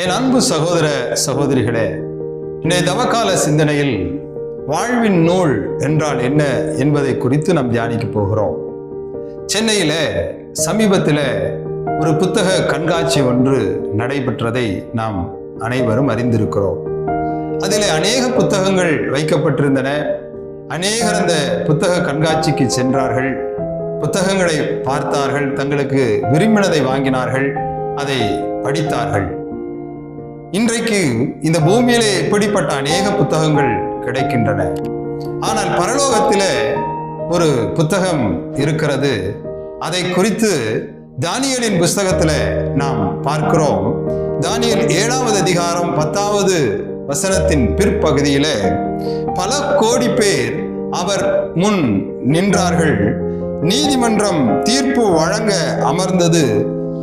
என் அன்பு சகோதர சகோதரிகளே இன்றைய தவக்கால சிந்தனையில் வாழ்வின் நூல் என்றால் என்ன என்பதை குறித்து நாம் தியானிக்க போகிறோம். சென்னையில சமீபத்தில் ஒரு புத்தக கண்காட்சி ஒன்று நடைபெற்றதை நாம் அனைவரும் அறிந்திருக்கிறோம். அதில் அநேக புத்தகங்கள் வைக்கப்பட்டிருந்தன. அநேகர் அந்த புத்தக கண்காட்சிக்கு சென்றார்கள். புத்தகங்களை பார்த்தார்கள். தங்களுக்கு விரும்பினதை வாங்கினார்கள். அதை படித்தார்கள். இன்றைக்கு இந்த பூமியிலே இப்படிப்பட்ட அநேக புத்தகங்கள் கிடைக்கின்றன. ஆனால் பரலோகத்தில் ஒரு புத்தகம் இருக்கிறது. அதை குறித்து தானியலின் புஸ்தகத்துல நாம் பார்க்கிறோம். தானியல் ஏழாவது அதிகாரம் பத்தாவது வசனத்தின் பிற்பகுதியில பல கோடி பேர் அவர் முன் நின்றார்கள். நீதிமன்றம் தீர்ப்பு வழங்க அமர்ந்தது.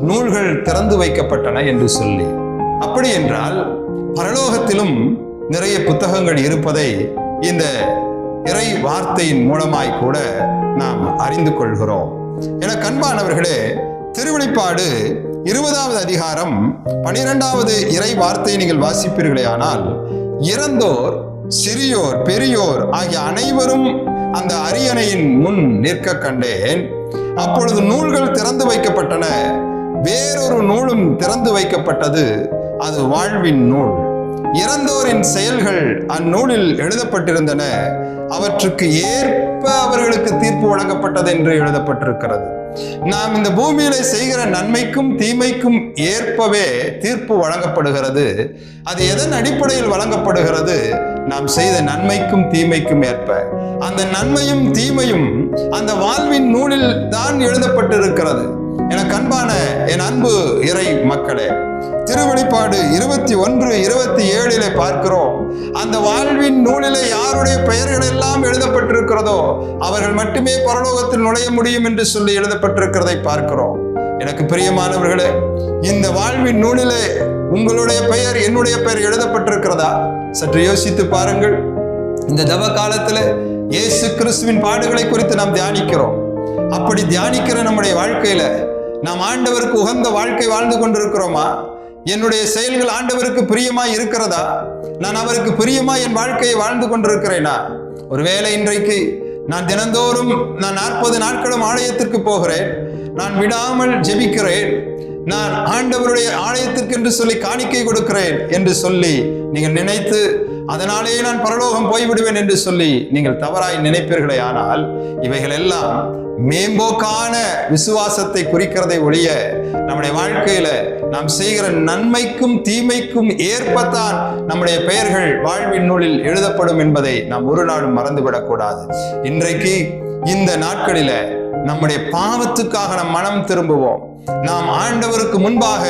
நூல்கள் திறந்து வைக்கப்பட்டன என்று சொல்லி. அப்படி என்றால் பரலோகத்திலும் நிறைய புத்தகங்கள் இருப்பதை இந்த இறை வார்த்தையின் மூலமாய் கூட நாம் அறிந்து கொள்கிறோம். என கண்பானவர்களே திருவெளிப்பாடு இருபதாவது அதிகாரம் பனிரெண்டாவது இறை வார்த்தையை நீங்கள் வாசிப்பீர்களே ஆனால் இறந்தோர் சிறியோர் பெரியோர் ஆகிய அனைவரும் அந்த அரியணையின் முன் நிற்க கண்டேன். அப்பொழுது நூல்கள் திறந்து வைக்கப்பட்டன. வேறொரு நூலும் திறந்து வைக்கப்பட்டது. அது வாழ்வின் நூல். இறந்தோரின் செயல்கள் அந்நூலில் எழுதப்பட்டிருந்தன. அவற்றுக்கு ஏற்ப அவர்களுக்கு தீர்ப்பு வழங்கப்பட்டது என்று எழுதப்பட்டிருக்கிறது. நாம் இந்த பூமியில செய்கிற நன்மைக்கும் தீமைக்கும் ஏற்பவே தீர்ப்பு வழங்கப்படுகிறது. அது எதன் அடிப்படையில் வழங்கப்படுகிறது? நாம் செய்த நன்மைக்கும் தீமைக்கும் ஏற்ப. அந்த நன்மையும் தீமையும் அந்த வாழ்வின் நூலில் தான் எழுதப்பட்டிருக்கிறது. என கண்பான என் அன்பு இறை மக்களே திருவெளிப்பாடு இருபத்தி ஒன்று இருபத்தி ஏழிலே பார்க்கிறோம். அந்த வாழ்வின் நூலிலே யாருடைய பெயர்கள் எல்லாம் எழுதப்பட்டிருக்கிறதோ அவர்கள் மட்டுமே பரலோகத்தில் நுழைய முடியும் என்று சொல்லி எழுதப்பட்டிருக்கிறதை பார்க்கிறோம். எனக்கு பிரியமானவர்களே இந்த வாழ்வின் நூலிலே உங்களுடைய பெயர் என்னுடைய பெயர் எழுதப்பட்டிருக்கிறதா? சற்று யோசித்து பாருங்கள். இந்த தவ காலத்துல இயேசு கிறிஸ்துவின் பாடுகளை குறித்து நாம் தியானிக்கிறோம். அப்படி தியானிக்கிற நம்முடைய வாழ்க்கையில நாம் ஆண்டவருக்கு உகந்த வாழ்க்கை வாழ்ந்து கொண்டிருக்கிறோமா? என்னுடைய செயல்கள் ஆண்டவருக்கு பிரியமா இருக்கிறதா? நான் அவருக்கு பிரியமா என் வாழ்க்கையை வாழ்ந்து கொண்டிருக்கிறேனா? ஒருவேளை இன்றைக்கு நான் தினந்தோறும் நான் நாற்பது நாட்களும் ஆலயத்திற்கு போகிறேன். நான் விடாமல் ஜெபிக்கிறேன். நான் ஆண்டவருடைய ஆலயத்திற்கு என்று சொல்லி காணிக்கை கொடுக்கிறேன் என்று சொல்லி நீங்கள் நினைத்து அதனாலேயே நான் பரலோகம் போய்விடுவேன் என்று சொல்லி நீங்கள் தவறாய் நினைப்பீர்களே ஆனால் இவைகள் எல்லாம் மேம்போக்கான விசுவாசத்தை குறிக்கிறதை ஒழிய நம்முடைய வாழ்க்கையில நாம் செய்கிற நன்மைக்கும் தீமைக்கும் ஏற்பத்தான் நம்முடைய பெயர்கள் வாழ்வின் நூலில் எழுதப்படும் என்பதை நாம் ஒரு நாளும் மறந்துவிடக்கூடாது. இன்றைக்கு இந்த நாட்களில நம்முடைய பாவத்துக்காக நம் மனம் திரும்புவோம். நாம் ஆண்டவருக்கு முன்பாக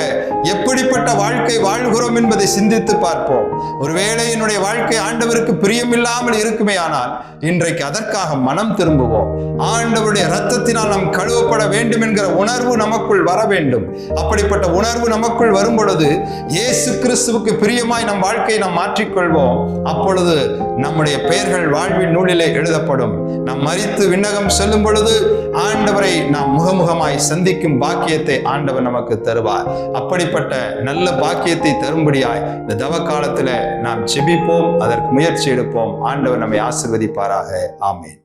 எப்படிப்பட்ட வாழ்க்கை வாழ்கிறோம் என்பதை சிந்தித்து பார்ப்போம். ஒருவேளை என்னுடைய வாழ்க்கை ஆண்டவருக்கு பிரியமில்லாமல் இருக்குமே ஆனால் இன்றைக்கு அதற்காக மனம் திரும்புவோம். ஆண்டவருடைய ரத்தத்தினால் நாம் கழுவப்பட வேண்டும் என்கிற உணர்வு நமக்குள் வர வேண்டும். அப்படிப்பட்ட உணர்வு நமக்குள் வரும் பொழுது இயேசு கிறிஸ்துவுக்கு பிரியமாய் நம் வாழ்க்கையை நாம் மாற்றிக்கொள்வோம். அப்பொழுது நம்முடைய பெயர்கள் வாழ்வின் நூலிலே எழுதப்படும். நாம் மறித்து விண்ணகம் செல்லும் பொழுது ஆண்டவரை நாம் முகமுகமாய் சந்திக்கும் பாக்கியத்தை பாக்கியத்தை ஆண்டவர் நமக்கு தருவார். அப்படிப்பட்ட நல்ல பாக்கியத்தை தரும்படியாய் இந்த தவ காலத்துல நாம் செபிப்போம் அதற்கு முயற்சி எடுப்போம். ஆண்டவர் நம்மை ஆசிர்வதிப்பாராக. ஆமேன்.